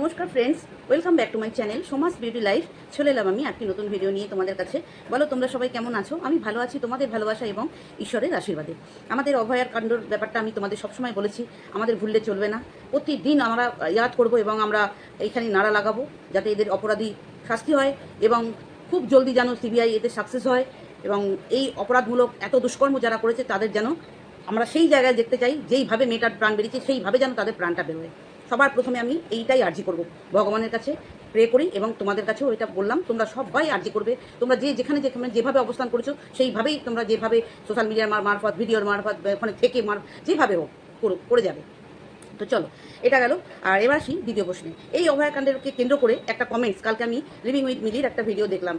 নমস্কার friends welcome back to my channel সমাজ beauty life চলে এলাম আমি একটি নতুন ভিডিও নিয়ে তোমাদের কাছে। বলো, তোমরা সবাই কেমন আছো? আমি ভালো আছি, তোমাদের ভালোবাসা এবং ঈশ্বরের আশীর্বাদে। আমাদের অভয়ার কাণ্ডর ব্যাপারটা আমি তোমাদের সবসময় বলেছি, আমাদের ভুললে চলবে না। প্রতিদিন আমরা ইয়াদ করব এবং আমরা এইখানে নাড়া লাগাবো, যাতে এদের অপরাধী শাস্তি হয় এবং খুব জলদি যেন সিবিআই এতে সাকসেস হয় এবং এই অপরাধমূলক এত দুষ্কর্ম যারা করেছে, তাদের যেন আমরা সেই জায়গায় দেখতে চাই, যেইভাবে মেয়েটার প্রাণ বেরিয়েছে, সেইভাবে যেন তাদের প্রাণটা বেরোয়। সবার প্রথমে আমি এইটাই আর্জি করব। ভগবানের কাছে প্রে করি এবং তোমাদের কাছেও এটা বললাম, তোমরা সবাই আর্জি করবে। তোমরা যে যেখানে যেখানে যেভাবে অবস্থান করেছ, সেইভাবেই তোমরা যেভাবে সোশ্যাল মিডিয়ার মারফত ভিডিওর মারফত, ওখানে থেকে মার যেভাবে হোক করে যাবে। তো চলো, এটা গেল। আর এবার আসি দ্বিতীয় প্রশ্নে। এই অভয়াকাণ্ডেরকে কেন্দ্র করে একটা কমেন্টস কালকে আমি লিভিং উইথ মিলির একটা ভিডিও দেখলাম।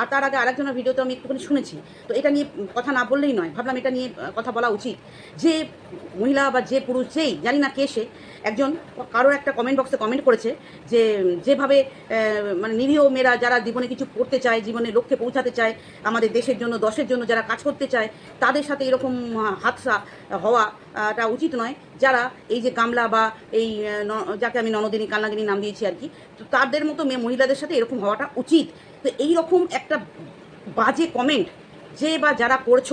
আর তার আগে আরেকজনের ভিডিওতে আমি একটুখানি শুনেছি। তো এটা নিয়ে কথা না বললেই নয়, ভাবলাম এটা নিয়ে কথা বলা উচিত। যে মহিলা বা যে পুরুষ যেই, জানি না কে সে, একজন কারোর একটা কমেন্ট বক্সে কমেন্ট করেছে যে, যেভাবে মানে নিরীহ মেয়েরা যারা জীবনে কিছু করতে চায়, জীবনে লক্ষ্যে পৌঁছাতে চায়, আমাদের দেশের জন্য, দশের জন্য যারা কাজ করতে চায়, তাদের সাথে এরকম হাতসা হওয়াটা উচিত নয়। যারা এই যে গামলা বা এই যাকে আমি ননদিনী কালনাগিনী নাম দিয়েছি আর কি, তো তাদের মতো মেয়ে মহিলাদের সাথে এরকম হওয়াটা উচিত। তো এই রকম একটা বাজে কমেন্ট যে বা যারা করছ,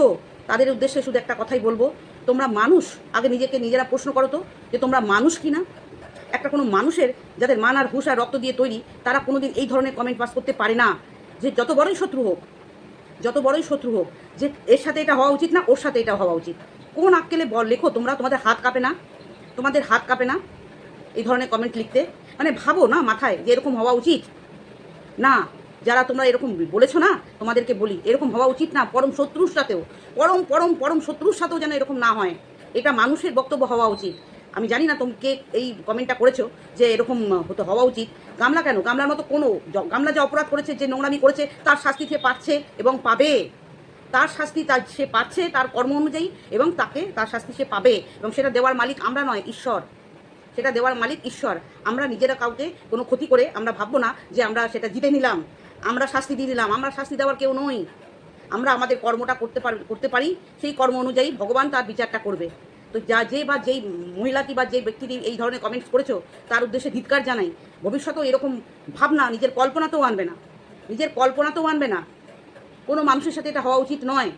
তাদের উদ্দেশ্যে শুধু একটা কথাই বলব, তোমরা মানুষ, আগে নিজেকে নিজেরা প্রশ্ন করো তো, যে তোমরা মানুষ কি না একটা কোনো মানুষের যাদের মান আর হুশ আর রক্ত দিয়ে তৈরি, তারা কোনোদিন এই ধরনের কমেন্ট পাস করতে পারে না। যে যত বড়ই শত্রু হোক, যত বড়ই শত্রু হোক, যে এর সাথে এটা হওয়া উচিত না, ওর সাথে এটা হওয়া উচিত। কোন আক্কেলে বল লেখো, তোমরা তোমাদের হাত কাঁপে না? তোমাদের হাত কাঁপে না? এই ধরনের কমেন্ট লিখতে। মানে ভাবো না মাথায় যে এরকম হওয়া উচিত? না, যারা তোমরা এরকম বলেছ না, তোমাদেরকে বলি, এরকম হওয়া উচিত না, পরম শত্রুর সাথেও। পরম পরম পরম শত্রুর সাথেও যেন এরকম না হয়। এটা মানুষের বক্তব্য হওয়া উচিত। আমি জানি না তুমি কে এই কমেন্টটা করেছ যে এরকম হতে হওয়া উচিত। গামলা কেন? গামলার মতো কোনো গামলা যে অপরাধ করেছে, যে নোংরামি করেছে, তার শাস্তি সে পাচ্ছে এবং পাবে। তার শাস্তি তার সে পাচ্ছে তার কর্ম অনুযায়ী এবং তাকে তার শাস্তি সে পাবে এবং সেটা দেওয়ার মালিক আমরা নয়, ঈশ্বর। সেটা দেওয়ার মালিক ঈশ্বর। আমরা নিজেরা কাউকে কোনো ক্ষতি করে আমরা ভাববো না যে আমরা সেটা জিতে নিলাম। আমরা শাস্তি দিয়ে দিলাম। আমরা শাস্তি দেওয়ার কেউ নই। আমরা আমাদের কর্মটা করতে পার করতে পারি। সেই কর্ম অনুযায়ী ভগবান তার বিচারটা করবে। তো যা যে বা যেই মহিলাটি বা যে ব্যক্তিটি এই ধরনের কমেন্টস করেছ, তার উদ্দেশ্যে ধিৎকার জানাই। ভবিষ্যতেও এরকম ভাবনা নিজের কল্পনাতেও আনবে না। নিজের কল্পনাতেও আনবে না। কোনো মানুষের সাথে এটা হওয়া উচিত নয়।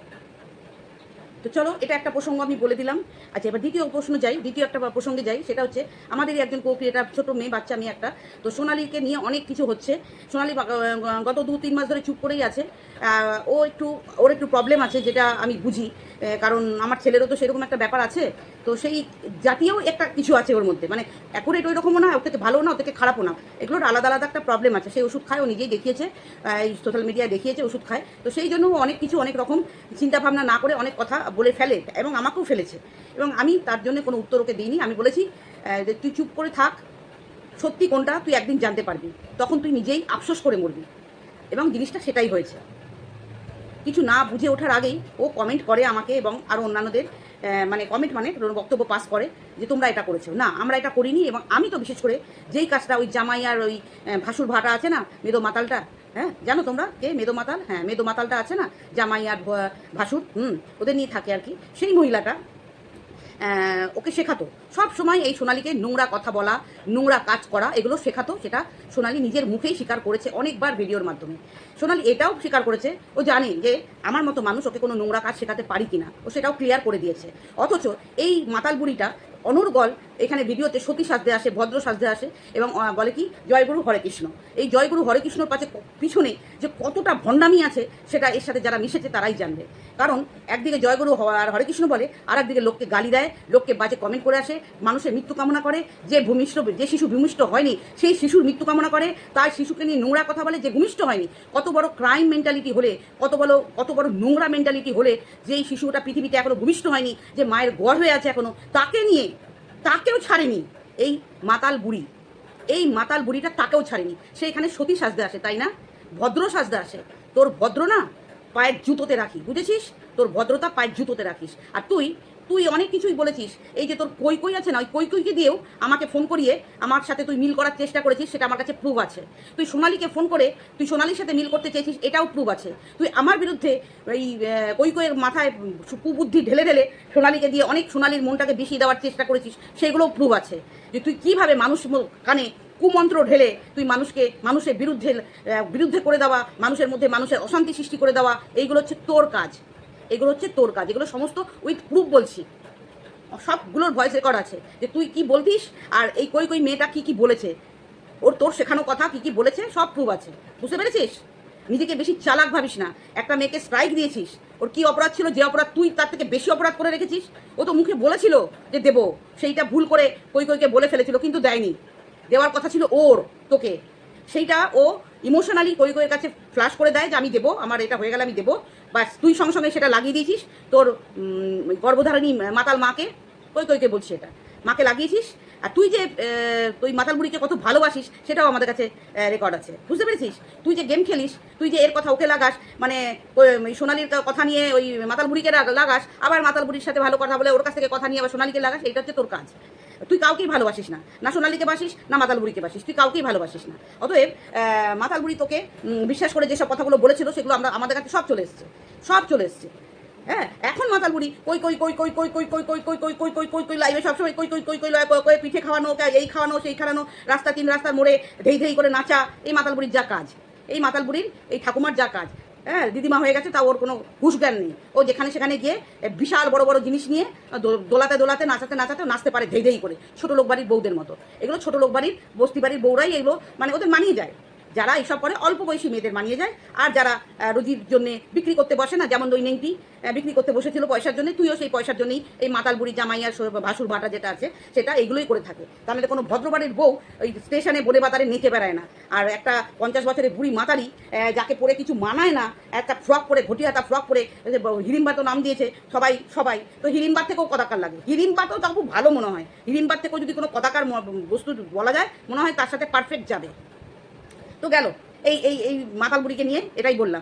তো চলো, এটা একটা প্রসঙ্গ আমি বলে দিলাম। আচ্ছা এবার দ্বিতীয় প্রশ্ন যাই, দ্বিতীয় একটা প্রসঙ্গে যাই, সেটা হচ্ছে আমাদেরই একজন কো ক্রিয়েটার ছোটো মেয়ে, বাচ্চা মেয়ে একটা। তো সোনালিকে নিয়ে অনেক কিছু হচ্ছে। সোনালি গত দু তিন মাস ধরে চুপ করেই আছে। ও একটু, ওর একটু প্রবলেম আছে, যেটা আমি বুঝি। কারণ আমার ছেলেরও তো সেরকম একটা ব্যাপার আছে। তো সেই জাতীয় একটা কিছু আছে ওর মধ্যে। মানে অ্যাকুরেট ওই রকমও না ওর থেকে ভালো না ওর থেকে খারাপও না এগুলোর আলাদা আলাদা একটা প্রবলেম আছে। সেই ওষুধ খায়, ও নিজেই দেখিয়েছে এই সোশ্যাল মিডিয়ায় দেখিয়েছে, ওষুধ খায়। তো সেই জন্য অনেক কিছু, অনেক রকম চিন্তাভাবনা না করে অনেক কথা বলে ফেলে এবং আমাকেও ফেলেছে। এবং আমি তার জন্য কোনো উত্তর ওকে দিইনি। আমি বলেছি যে তুই চুপ করে থাক। সত্যি কোনটা, তুই একদিন জানতে পারবি। তখন তুই নিজেই আফসোস করে মরবি। এবং জিনিসটা সেটাই হয়েছে। কিছু না বুঝে ওঠার আগেই ও কমেন্ট করে আমাকে এবং আরও অন্যান্যদের মানে কমেন্ট মানে বক্তব্য পাস করে যে তোমরা এটা করেছ। না, আমরা এটা করিনি এবং আমি তো বিশেষ করে যেই কাজটা ওই জামাই আর ওই ভাসুর ভাটা আছে না, মেদো মাতালটা হ্যাঁ জানো তোমরা কে? মেদো মাতাল? হ্যাঁ মেদো মাতালটা আছে না, জামাই আর ভাসুর, হুম, ওদের নিয়ে থাকে আর কি। সেই মহিলাটা ওকে শেখাতো। সব সময় এই সোনালিকে নোংরা কথা বলা, নোংরা কাজ করা, এগুলো শেখাতো, সেটা সোনালি নিজের মুখেই স্বীকার করেছে অনেকবার ভিডিওর মাধ্যমে। সোনালি এটাও স্বীকার করেছে, ও জানে যে আমার মতো মানুষ ওকে কোনো নোংরা কাজ শেখাতে পারি কিনা, ও সেটাও ক্লিয়ার করে দিয়েছে। অথচ এই মাতাল বুড়িটা অনর্গল এখানে ভিডিওতে সতী সাজতে আসে, ভদ্র সাজতে আসে এবং বলে কি, জয়গুরু হরে কৃষ্ণ। এই জয়গুরু হরে কৃষ্ণর পাশে পিছনে যে কতটা ভণ্ডামি আছে, সেটা এর সাথে যারা মিশেছে তারাই জানবে। কারণ একদিকে জয়গুরু আর হরে কৃষ্ণ বলে আর একদিকে লোককে গালি দেয়, লোককে বাজে কমেন্ট করে আসে, মানুষের মৃত্যু কামনা করে, যে ভূমিষ্ঠ, যে শিশু ভূমিষ্ঠ হয়নি, সেই শিশুর মৃত্যু কামনা করে তার শিশুকে নিয়ে নোংরা কথা বলে, যে ভূমিষ্ঠ হয়নি। কত বড় ক্রাইম মেন্টালিটি হলে, কত বড় কত বড় নোংরা মেন্টালিটি হলে যে এই শিশুটা পৃথিবীতে এখনও ভূমিষ্ঠ হয়নি, যে মায়ের গর্ভে আছে এখনও, তাকে নিয়ে তাকেও ছাড়েনি এই মাতাল বুড়ি। এই মাতাল বুড়িটা তাকেও ছাড়েনি। সে এখানে সতী সাজতে আসে, তাই না? ভদ্র সাজতে আসে। তোর ভদ্র না পায়ের জুতোতে রাখি বুঝেছিস? তোর ভদ্রতা পায়ের জুতোতে রাখিস। আর তুই তুই অনেক কিছুই বলেছিস। এই যে তোর কই কই আছে না, ওই কই কইকে দিয়েও আমাকে ফোন করিয়ে আমার সাথে তুই মিল করার চেষ্টা করেছিস, সেটা আমার কাছে প্রুভ আছে। তুই সোনালিকে ফোন করে, তুই সোনালির সাথে মিল করতে চেয়েছিস, এটাও প্রুভ আছে। তুই আমার বিরুদ্ধে এই কই কইয়ের মাথায় কুবুদ্ধি ঢেলে ঢেলে সোনালিকে দিয়ে অনেক সোনালীর মনটাকে বিষিয়ে দেওয়ার চেষ্টা করেছিস সেগুলোও প্রুভ আছে। যে তুই কীভাবে মানুষ কানে কুমন্ত্র ঢেলে তুই মানুষকে, মানুষের বিরুদ্ধে বিরুদ্ধে করে দেওয়া, মানুষের মধ্যে মানুষের অশান্তি সৃষ্টি করে দেওয়া, এইগুলো হচ্ছে তোর কাজ। এগুলো হচ্ছে তোর কাজ, এগুলো সমস্ত উইথ প্রুফ বলছি। সবগুলোর ভয়েস রেকর্ড আছে যে তুই কি বলতিস আর এই কই কই মেয়েটা কি কি বলেছে। ওর তোর শেখানো কথা কি কি বলেছে, সব প্রুফ আছে। বুঝতে পেরেছিস? নিজেকে বেশি চালাক ভাবিস না। একটা মেয়েকে স্ট্রাইক দিয়েছিস, ওর কি অপরাধ ছিল, যে অপরাধ তুই তার থেকে বেশি অপরাধ করে রেখেছিস, ও তো মুখে বলেছিল যে দেবো, সেইটা ভুল করে কই কইকে বলে ফেলেছিল, কিন্তু দেয়নি। দেওয়ার কথা ছিল ওর, তোকে। সেইটা ও ইমোশনালি কই কইয়ের কাছে ফ্লাশ করে দেয় যে আমি দেবো, আমার এটা হয়ে গেলে আমি দেবো। বাস, তুই সঙ্গে সঙ্গে সেটা লাগিয়ে দিয়েছিস। তোর গর্ভধারণী মাতাল মাকে, কই কইকে বলছি এটা? মাকে লাগিয়েছিস? আর তুই যে তুই মাতাল বুড়িকে কত ভালোবাসিস সেটাও আমাদের কাছে রেকর্ড আছে। বুঝতে পেরেছিস? তুই যে গেম খেলিস তুই যে এর কথা ওকে লাগাস মানে সোনালির কথা নিয়ে ওই মাতাল বুড়িকে লাগাস আবার মাতাল বুড়ির সাথে ভালো কথা বলে ওর কাছ থেকে কথা নিয়ে আবার সোনালিকে লাগাস এটা হচ্ছে তোর কাজ। তুই কাউকেই ভালোবাসিস না। না সোনালিকে বাসিস না মাতাল বুড়িকে বাসিস। তুই কাউকেই ভালোবাসিস না। অতএব আহ, মাতাল বুড়ি তোকে বিশ্বাস করে যেসব কথাগুলো বলেছিল সেগুলো আমরা আমাদের কাছে সব চলে এসছে। সব চলে এসছে। হ্যাঁ এখন মাতাল বুড়ি কই কই কই কই কই কই কই কই কই কই কই কই কই কই লাইভে সবসময় কই কই কই কই লয় কই পিঠে খাওয়ানো এই খাওয়ানো সেই খাওয়ানো রাস্তা তিন রাস্তার মোড়ে ধেই ধেই করে নাচা এই মাতাল বুড়ির যা কাজ এই মাতাল বুড়ির এই ঠাকুমার যা কাজ হ্যাঁ দিদিমা হয়ে গেছে তা ওর কোনো হুশ জ্ঞান নেই ও যেখানে সেখানে গিয়ে বিশাল বড় বড় জিনিস নিয়ে দোলাতে দোলাতে নাচাতে নাচাতে নাচতে পারে ধেই ধেই করে ছোট লোক বাড়ির বউদের মতো এগুলো ছোট লোক বাড়ির বস্তি বাড়ির বউরাই এগুলো মানে ওদের মানিয়ে যায় যারা এইসব করে, অল্প বয়সী মেয়েদের মানিয়ে যায়। আর যারা রুজির জন্য বিক্রি করতে বসে না, যেমন ওই নেংটি বিক্রি করতে বসেছিল পয়সার জন্য, তুইও সেই পয়সার জন্যই এই মাতাল বুড়ি জামাই আর ভাসুর ভাটা যেটা আছে, সেটা এগুলোই করে থাকে। তাহলে কোনো ভদ্রবাড়ির বউ ওই স্টেশনে বলে বাতারে নেচে বেড়ায় না। আর একটা পঞ্চাশ বছরের বুড়ি মাতারি যাকে পরে কিছু মানায় না, একটা ফ্রক পরে, ঘটিয়াতা ফ্রক পরে হিড়িম্বা তো নাম দিয়েছে সবাই সবাই। তো হিড়িম্বার থেকেও কদাকার লাগে। হিড়িম্বাতেও তাও খুব ভালো মনে হয়। হিড়িম্বার থেকেও যদি কোনো কদাকার বস্তু বলা যায়, মনে হয় তার সাথে পারফেক্ট যাবে। তো গেল। এই এই এই মাতাল বুড়িকে নিয়ে এটাই বললাম।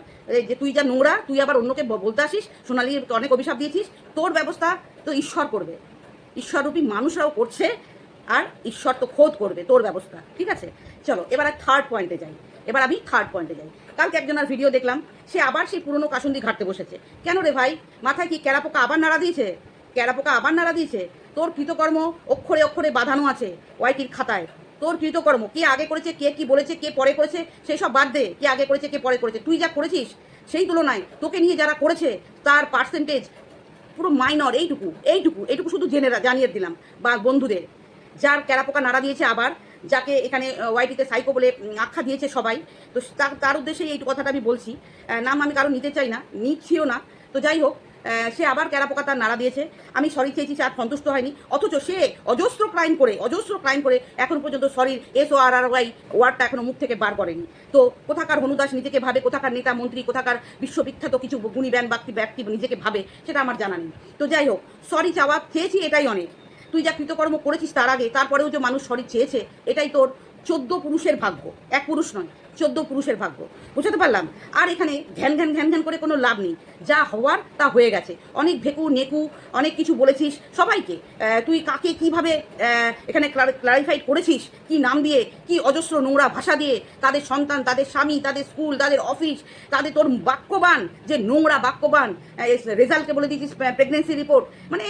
যে তুই যা নোংরা, তুই আবার অন্যকে বলতে আসিস সোনালির অনেক অভিশাপ দিয়েছিস, তোর ব্যবস্থা তো ঈশ্বর করবে। ঈশ্বররূপী মানুষরাও করছে, আর ঈশ্বর তো খোদ করবে, তোর ব্যবস্থা, ঠিক আছে? চলো, এবার থার্ড পয়েন্টে যাই। এবার আমি থার্ড পয়েন্টে যাই। কালকে একজনের ভিডিও দেখলাম, সে আবার সেই পুরনো কাসুন্দি ঘাটতে বসেছে। কেন রে ভাই? মাথায় কি ক্যারাপোকা আবার নাড়া দিয়েছে? ক্যারাপোকা আবার নাড়া দিয়েছে? তোর কৃতকর্ম অক্ষরে অক্ষরে বাঁধানো আছে ওয়াইটির খাতায়। তোর কৃতকর্ম, কে আগে করেছে, কে কি বলেছে, কে পরে করেছে, সেই সব বাদ দে, কে আগে করেছে, কে পরে করেছে। তুই যা করেছিস, সেই তুলনায় তোকে নিয়ে যারা করেছে, তার পার্সেন্টেজ পুরো মাইনর এইটুকু এইটুকু এইটুকু শুধু জেনে জানিয়ে দিলাম, বা বন্ধুদের। যার ক্যারাপোকা নাড়া দিয়েছে আবার, যাকে এখানে ওয়াইটিতে সাইকো বলে আখ্যা দিয়েছে সবাই, তো তার উদ্দেশ্যে এই কথাটা আমি বলছি। নাম আমি কারও নিতে চাই না, নিচ্ছিও না। তো যাই হোক সে আবার ক্যারাপোকা তার নাড়া দিয়েছে। আমি সরি চেয়েছি সে আর সন্তুষ্ট হয়নি। অথচ সে অজস্র ক্রাইম করে, অজস্র ক্রাইম করে এখন পর্যন্ত সরির এস ও আর আর ওয়াই ওয়ার্ডটা এখনও মুখ থেকে বার করেনি। তো কোথাকার হনুদাস নিজেকে ভাবে, কোথাকার নেতা মন্ত্রী, কোথাকার বিশ্ববিখ্যাত কিছু গুণী ব্যান ব্যক্তি ব্যক্তি নিজেকে ভাবে, সেটা আমার জানা নেই। তো যাই হোক সরি চাওয়া চেয়েছি এটাই অনেক। তুই যা কৃতকর্ম করেছিস তার আগে, তারপরেও যে মানুষ সরি চেয়েছে, এটাই তোর চোদ্দ পুরুষের ভাগ্য। এক পুরুষ নয়। চোদ্দ পুরুষের ভাগ্য। বুঝতে পারলাম? আর এখানে ঘ্যান ঘ্যান ঘ্যান ঘ্যান করে কোনো লাভ নেই। যা হওয়ার তা হয়ে গেছে। অনেক ভেকু নেকু, অনেক কিছু বলেছিস। সবাইকে তুই কাকে কীভাবে এখানে ক্লারিফাইড করেছিস? কি নাম দিয়ে, কি অজস্র নোংরা ভাষা দিয়ে তাদের সন্তান, তাদের স্বামী, তাদের স্কুল, তাদের অফিস, তাদের তোর বাক্যবান, যে নোংরা বাক্যবান রেজাল্টকে বলে দিয়েছিস প্রেগনেন্সি রিপোর্ট মানে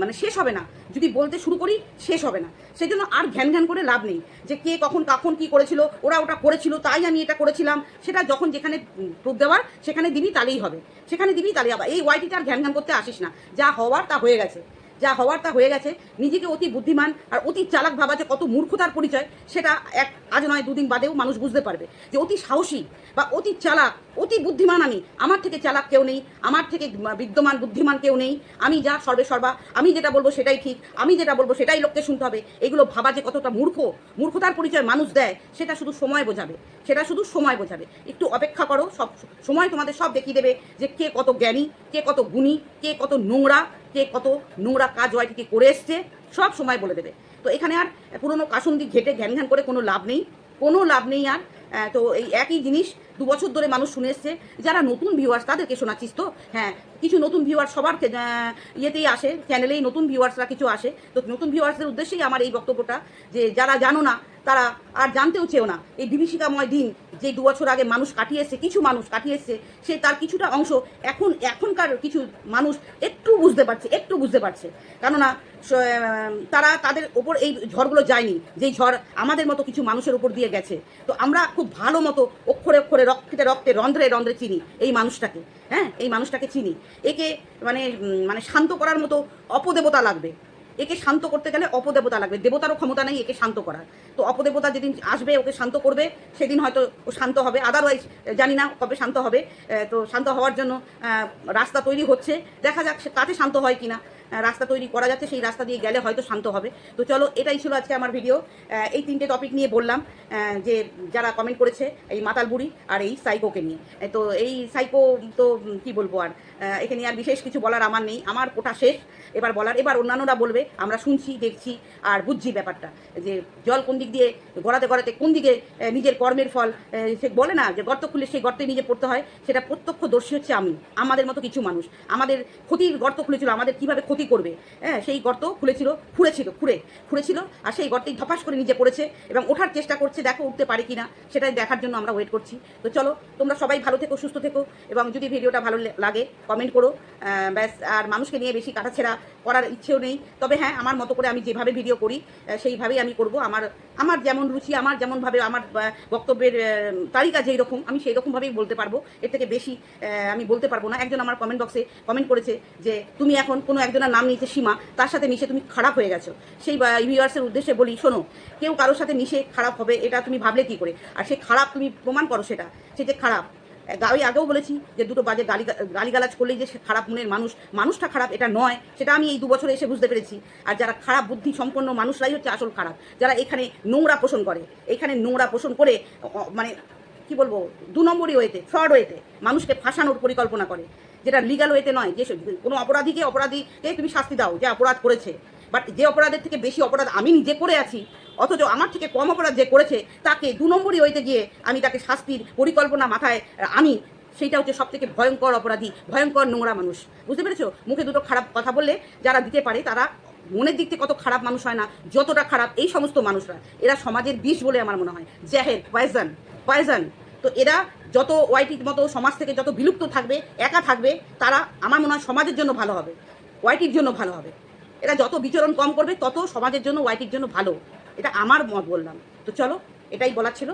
মানে শেষ হবে না। যদি বলতে শুরু করি, শেষ হবে না। সেই জন্য আর ঘ্যান ঘ্যান করে লাভ নেই। যে কে কখন কখন কি করেছিল, ওরা ওটা করেছিল, তাই আমি এটা করেছিলাম, সেটা যখন যেখানে প্রুফ দেওয়ার, সেখানে দিবি তাহলেই হবে। সেখানে দিবি তাহলেই হবে। এই ওয়াইটিটা আর ঘ্যান ঘ্যান করতে আসিস না। যা হওয়ার তা হয়ে গেছে। যা হওয়ার তা হয়ে গেছে। নিজেকে অতি বুদ্ধিমান আর অতি চালাক ভাবা যে কত মূর্খতার পরিচয়, সেটা এক আজ নয়, দুদিন বাদেও মানুষ বুঝতে পারবে যে অতি সাহসী বা অতি চালাক, অতি বুদ্ধিমান আমি। আমার থেকে চালাক কেউ নেই, আমার থেকে বিদ্যমান, বুদ্ধিমান কেউ নেই। আমি যা সর্বে সর্বা, আমি যেটা বলব সেটাই ঠিক, আমি যেটা বলব সেটাই লোককে শুনতে হবে। এগুলো ভাবা যে কতটা মূর্খ, মূর্খতার পরিচয় মানুষ দেয়, সেটা শুধু সময় বোঝাবে, সেটা শুধু সময় বোঝাবে। একটু অপেক্ষা করো, সব সময় তোমাদের সব দেখিয়ে দেবে যে কে কত জ্ঞানী, কে কত গুণী, কে কত নোংরা কে কত নোংরা কাজ ওয়াইটিকে করে এসছে, সব সময় বলে দেবে। তো এখানে আর পুরোনো কাসুন্দি ঘেটে ঘ্যান ঘ্যান করে কোনো লাভ নেই। কোনো লাভ নেই আর তো এই একই জিনিস দু বছর ধরে মানুষ শুনে এসছে। যারা নতুন ভিউয়ার্স তাদেরকে শোনাচ্ছিস তো? হ্যাঁ কিছু নতুন ভিউয়ার্স সবার ইয়েতেই আসে চ্যানেলেই নতুন ভিউয়ার্সরা কিছু আসে। তো নতুন ভিউয়ার্সদের উদ্দেশ্যেই আমার এই বক্তব্যটা যে যারা জানো না, তারা আর জানতেও চেও না। এই বিভীষিকাময় দিন যে দু বছর আগে মানুষ কাটিয়ে কিছু মানুষ কাটিয়ে সে তার কিছুটা অংশ এখন, এখনকার কিছু মানুষ একটু বুঝতে পারছে, একটু বুঝতে পারছে। কেননা তারা তাদের ওপর এই ঝড়গুলো যায়নি, যেই ঝড় আমাদের মতো কিছু মানুষের উপর দিয়ে গেছে। তো আমরা খুব ভালো মতো অক্ষরে অক্ষরে রক্তে রক্তে রন্ধ্রে রন্ধ্রে চিনি এই মানুষটাকে হ্যাঁ? এই মানুষটাকে চিনি। একে মানে মানে শান্ত করার মতো অপদেবতা লাগবে। একে শান্ত করতে গেলে অপদেবতা লাগবে। দেবতারও ক্ষমতা নেই একে শান্ত করার। তো অপদেবতা যেদিন আসবে, ওকে শান্ত করবে, সেদিন হয়তো ও শান্ত হবে। আদারওয়াইজ জানি না কবে শান্ত হবে। তো শান্ত হওয়ার জন্য রাস্তা তৈরি হচ্ছে। দেখা যাক সে তাতে শান্ত হয় কিনা। রাস্তা তৈরি করা যাচ্ছে, সেই রাস্তা দিয়ে গেলে হয়তো শান্ত হবে। তো চলো, এটাই ছিল আজকে আমার ভিডিও এই তিনটে টপিক নিয়ে বললাম যে যারা কমেন্ট করেছে, এই মাতাল বুড়ি আর এই সাইকোকে নিয়ে। তো এই সাইকো তো কি বলব আর এখানে আর বিশেষ কিছু বলার আমার নেই। আমার কোটা শেষ। এবার বলার, এবার অন্যান্যরা বলবে, আমরা শুনছি, দেখছি আর বুঝছি ব্যাপারটা, যে জল কোন দিক দিয়ে, গড়াতে গড়াতে কোন দিকে নিজের কর্মের ফল সে বলে না যে গর্ত খুলে সেই গর্তে নিজে পড়তে হয়, সেটা প্রত্যক্ষদর্শী হচ্ছে আমি, আমাদের মতো কিছু মানুষ। আমাদের ক্ষতির গর্ত খুলেছিল, আমাদের কীভাবে ক্ষতি করবে? হ্যাঁ সেই গর্ত খুলেছিল, খুঁড়েছিল, খুঁড়ে, খুঁড়েছিল, আর সেই গর্তেই ধপাস করে নিজে পড়েছে এবং ওঠার চেষ্টা করছে, দেখো উঠতে পারে কিনা, সেটাই দেখার জন্য আমরা ওয়েট করছি। তো চলো, তোমরা সবাই ভালো থেকো, সুস্থ থেকো, এবং যদি ভিডিওটা ভালো লাগে কমেন্ট করো। ব্যাস, আর মানুষকে নিয়ে বেশি কাটাছেড়া করার ইচ্ছেও নেই। তবে হ্যাঁ আমার মতো করে আমি যেভাবে ভিডিও করি সেইভাবেই আমি করব। আমার আমার যেমন রুচি, আমার যেমনভাবে আমার বক্তব্যের তালিকা যেই রকম, আমি সেই রকমভাবেই বলতে পারব। এর থেকে বেশি আমি বলতে পারব না। একজন আমার কমেন্ট বক্সে কমেন্ট করেছে যে, তুমি এখন কোনো একজনের নাম নিয়েছে সীমা, তার সাথে মিশে তুমি খারাপ হয়ে গেছো। সেই ভিউয়ার্সের উদ্দেশ্যে বলি, শোনো, কেউ কারোর সাথে মিশে খারাপ হবে, এটা তুমি ভাবলে কি করে? আর সে খারাপ, তুমি প্রমাণ করো সেটা, সে যে খারাপ। আমি আগেও বলেছি যে দুটো বাজে গালি, গালিগালাজ করলেই যে সে খারাপ মনের মানুষ, মানুষটা খারাপ, এটা নয়, সেটা আমি এই দু বছরে এসে বুঝতে পেরেছি। আর যারা খারাপ বুদ্ধি সম্পন্ন মানুষরাই হচ্ছে আসল খারাপ। যারা এখানে নোংরা পোষণ করে, এখানে নোংরা পোষণ করে মানে কি বলব, দু নম্বরই ওয়েতে ফ্রড ওয়েতে, মানুষকে ফাঁসানোর পরিকল্পনা করে। যেটা লিগাল ওয়েতে নয়, যে কোনো অপরাধীকে অপরাধীকে তুমি শাস্তি দাও, যে অপরাধ করেছে। বাট যে অপরাধের থেকে বেশি অপরাধ আমি নিজে করে আছি, অথচ আমার থেকে কম অপরাধ যে করেছে, তাকে দু নম্বরই ওইতে গিয়ে আমি তাকে শাস্তির পরিকল্পনা মাথায় আমি সেইটা হচ্ছে সব থেকে ভয়ঙ্কর অপরাধী, ভয়ঙ্কর নোংরা মানুষ। বুঝতে পেরেছ? মুখে দুটো খারাপ কথা বললে যারা দিতে পারে, তারা মনের দিক থেকে কত খারাপ মানুষ হয় না, যতটা খারাপ এই সমস্ত মানুষরা। এরা সমাজের বিষ বলে আমার মনে হয়। জ্যাহের পয়জন পয়জন। তো এরা যত ওয়াইটির মতো সমাজ থেকে যত বিলুপ্ত থাকবে, একা থাকবে, তারা আমার মনে হয় সমাজের জন্য ভালো হবে, ওয়াইটির জন্য ভালো হবে। এরা যত বিচরণ কম করবে, তত সমাজের জন্য ওয়াইটির জন্য ভালো। এটা আমার মত বললাম। তো চলো, এটাই বলার ছিল।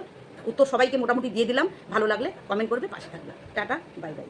উত্তর সবাইকে মোটামুটি দিয়ে দিলাম। ভালো লাগলে কমেন্ট করবে, পাশে থাকবে। Tata bye bye